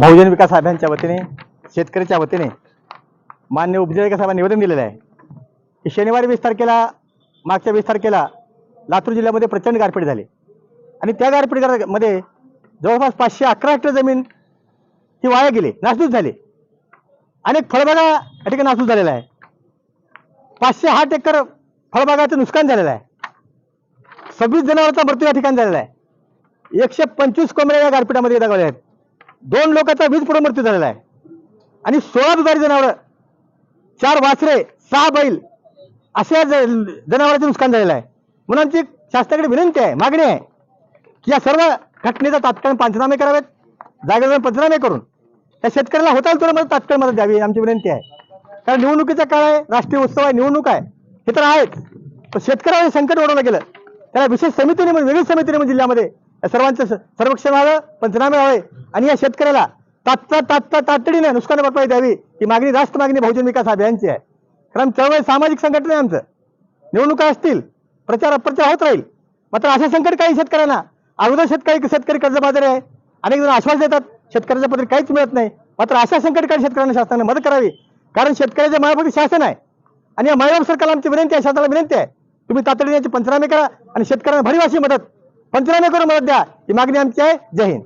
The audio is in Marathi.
बहुजन विकास अभियानच्या वतीने शेतकऱ्याच्या वतीने मान्य उपजिल्हा साहेबांना निवेदन दिलेलं आहे की शनिवारी वीस तारखेला मागच्या वीस तारखेला लातूर जिल्ह्यामध्ये प्रचंड गारपीट झाली. आणि त्या गारपीटमध्ये जवळपास पाचशे अकरा हेक्टर जमीन ही वाया गेली नासधूस झाली. अनेक फळबागा या ठिकाणी नासधूस झालेला आहे पाचशे आठ एकर फळबागाचं नुकसान झालेलं आहे. सव्वीस जनावरांचा मृत्यू या ठिकाणी झालेला आहे. एकशे पंचवीस कोंबड्या या गारपीटामध्ये दगावल्या आहेत. दोन लोकांचा वीज पुढे मृत्यू झालेला आहे. आणि सोळा दुधारी जनावर चार वासरे सहा बैल अशा ज- जनावरांचं नुकसान झालेलं आहे. म्हणून आमची शासनाकडे विनंती आहे मागणी आहे की या सर्व घटनेचा तात्काळ पंचनामे करावेत जागेवर पंचनामे करून. त्या शेतकऱ्याला होता तुला मदत तात्काळ मदत द्यावी आमची विनंती आहे. कारण निवडणुकीचा काळ आहे राष्ट्रीय उत्सव आहे निवडणूक आहे. हे तर आहेच. पण शेतकऱ्याला संकट ओढवलं गेलं. त्याला विशेष समितीने म्हणजे वेगळी समितीने म्हणजे जिल्ह्यामध्ये सर्वांचं सर्वेक्षण व्हावं पंचनामे व्हावे. आणि या शेतकऱ्याला तात्काळ तात्काळ तातडीने नुकसान भरपाई द्यावी ही मागणी राष्ट्र मागणी बहुजन विकास अभियानची आहे. कारण चळवळ सामाजिक संघटना आहे आमचं. निवडणुका असतील प्रचार अप्रचार होत राहील. मात्र असे संकट काही शेतकऱ्यांना अगोदर शेतकरी शेतकरी कर्जबाजारी आहे. अनेक जण आश्वास देतात शेतकऱ्याच्या पत्र काहीच मिळत नाही. मात्र अशा संकटकाळी शेतकऱ्यांना शासनाने मदत करावी. कारण शेतकऱ्याच्या मायापती शासन आहे. आणि या मायबाप सरकारला आमची विनंती आहे शासनाला विनंती आहे. तुम्ही तातडीने याचे पंचनामे करा आणि शेतकऱ्यांना भरीव अशी मदत पंचनामे करून मदत द्या. ही मागणी आमची आहे. जय हिंद.